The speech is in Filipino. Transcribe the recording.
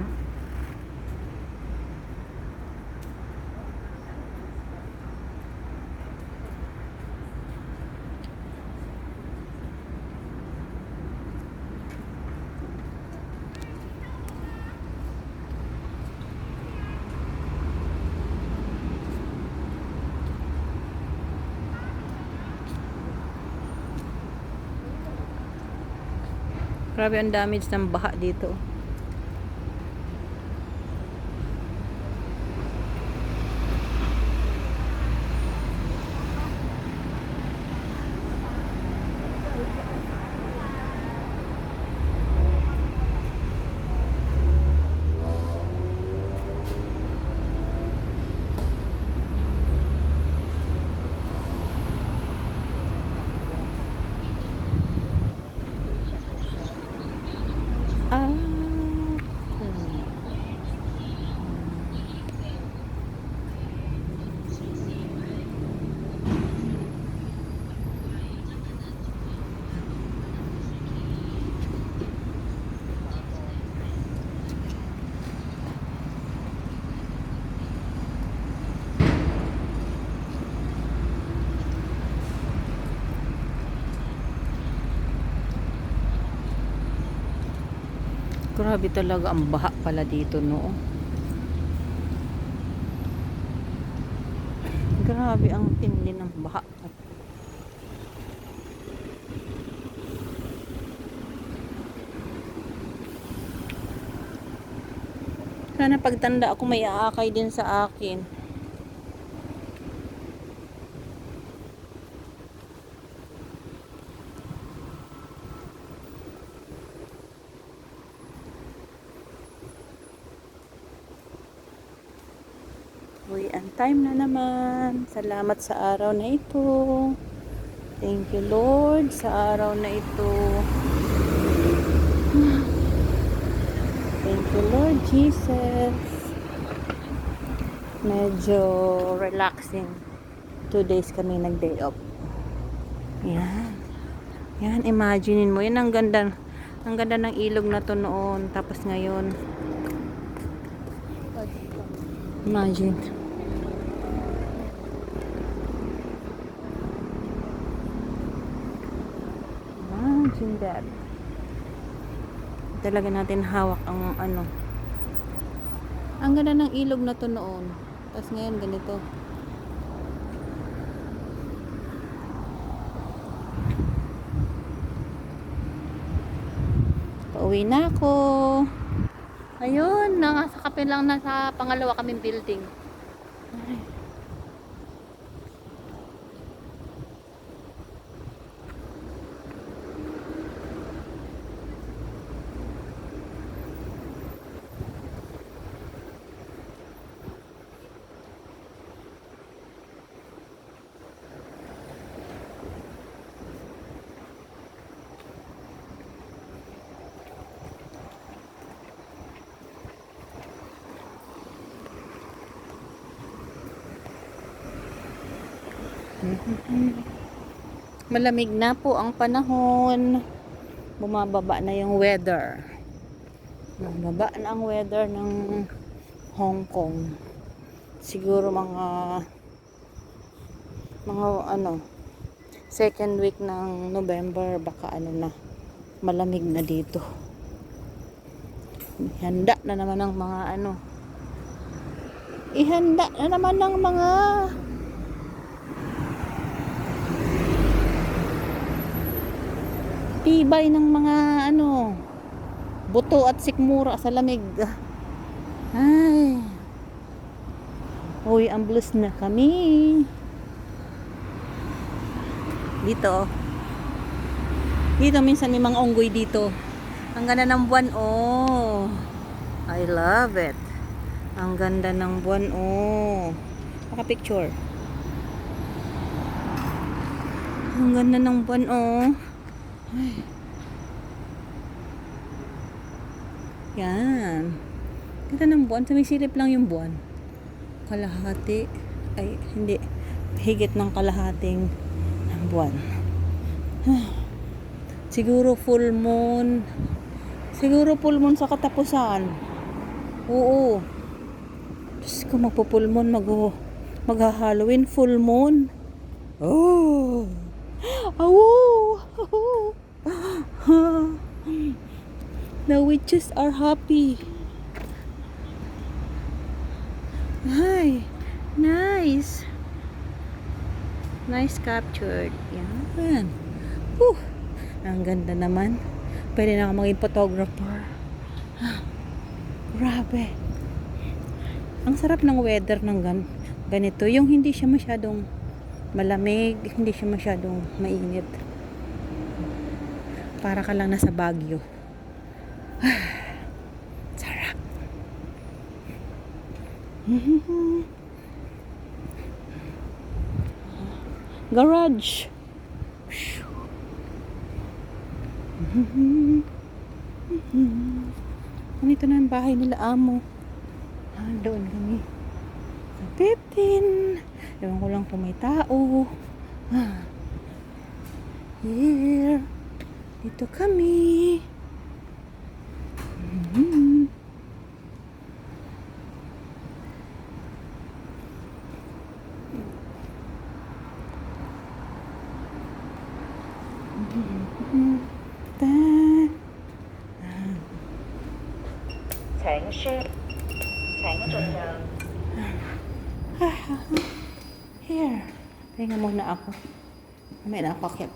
Hmm? Grabe ang damage ng baha dito. Ah. Grabe talaga ang baha pala dito, no? Grabe ang tindi ng baha. Sana pagtanda ako may aakay din sa akin. Uy, ang time na naman. Salamat sa araw na ito. Thank you, Lord, sa araw na ito. Thank you, Lord Jesus. Medyo relaxing. Two days kami nag-day off. Yan. Yan, imaginein mo. Yan ang ganda. Ang ganda ng ilog na to noon. Tapos ngayon, imagine. Imagine that. Talaga natin hawak ang ano. Ang ganda ng ilog na to noon. Tapos ngayon ganito. Pauwi na ako. Ayun, nasa kape lang nasa pangalawa kaming building. Ay. Malamig na po ang panahon. Bumababa na yung weather. Bumababa na ang weather ng Hong Kong. Siguro mga mga ano second week ng November baka ano na malamig na dito. Handa na naman ng mga ano ihanda na naman ng mga tibay ng mga ano buto at sikmura sa lamig. Ay. Uy ang blus na kami. Dito dito minsan may mga unggoy dito. Ang ganda ng buwan oh. I love it. Ang ganda ng buwan oh. Naka picture ang ganda ng buwan oh ay. Yan. Ganda ng buwan. Sumisilip lang yung buwan. Kalahati. Ay, hindi. Higit ng kalahating ng buwan. Siguro full moon. Siguro full moon sa katapusan. Oo. Diyos ko, magpo-full moon, mag magha-Halloween full moon. Oh. Oh. The witches are happy. Hi. Nice. Nice captured. Yan. Whew. Ang ganda naman. Pwede na ako maging photographer. Grabe. Ang sarap ng weather ng gan ganito. Yung hindi siya masyadong malamig, hindi siya masyadong mainit. Para ka lang nasa Baguio. sarap. Garage. Nandito na ang bahay nila amo. Ah, doon kami. Sa 15. Ewan ko lang kung may tao. Ah. Here. Dito kami. Mm-hmm. Ta. Here. Pahinga muna ako. May na ako. Okay.